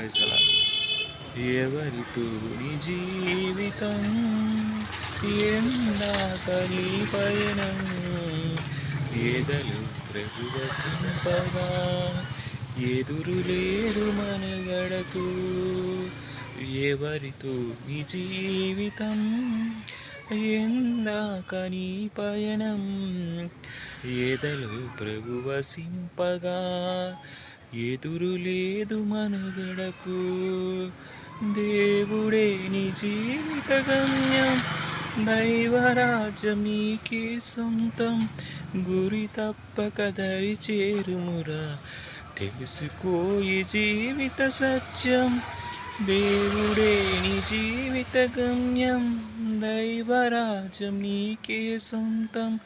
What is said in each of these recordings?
ప్రైజలా ఎవరితో నీ జీవితం ఎందాకలి పయనం. ఏదలు ప్రభువ సింపగా ఎదురు లేరు మనగడకు. ఎవరితో నీ జీవితం ఎందాకని పయనం. ఏదలు ప్రభువ సింపగా ఎదురు లేదు మనుగడకు. దేవుడే నీ జీవిత గమ్యం. దైవరాజ్యం నీకే సొంతం. గురి తప్పక దరి చేరుమురా. తెలుసుకో ఈ జీవిత సత్యం. దేవుడే నీ జీవిత గమ్యం. దైవరాజ్యం నీకే సొంతం.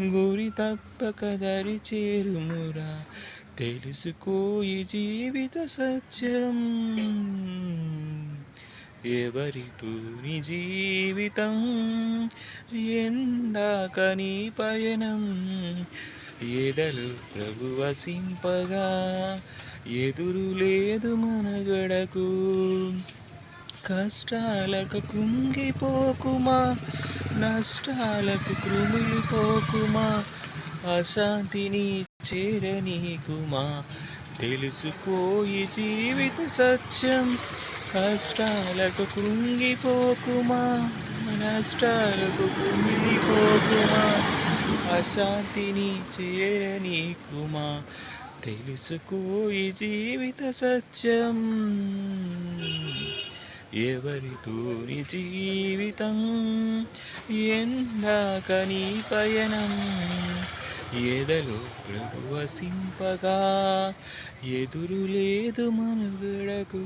గురి తప్పక దరి చేరుమురా. తెలుసుకో ఈ జీవిత సత్యం. ఎవరితో నీ జీవితం? ఎందాక నీ పయనం? ఎదలు ప్రభు వసింపగా? ఎదురు లేదు మనగడకు కష్టాలకు కుంగిపోకుమా? నష్టాలకు కృమిలిపోకుమా? అశాంతిని చేరనీకుమా తెలుసుకో ఈ జీవిత సత్యం. కష్టాలకు కృంగిపోకుమా నష్టాలకు కృంగిపోకుమా అశాంతిని చేయనీకుమా తెలుసుకో ఈ జీవిత సత్యం. ఎవరితోని జీవితం ఎందాక నీ పయనం? ఎదలు ప్రభువసింపగా ఎదురు లేదు మనుగడకు.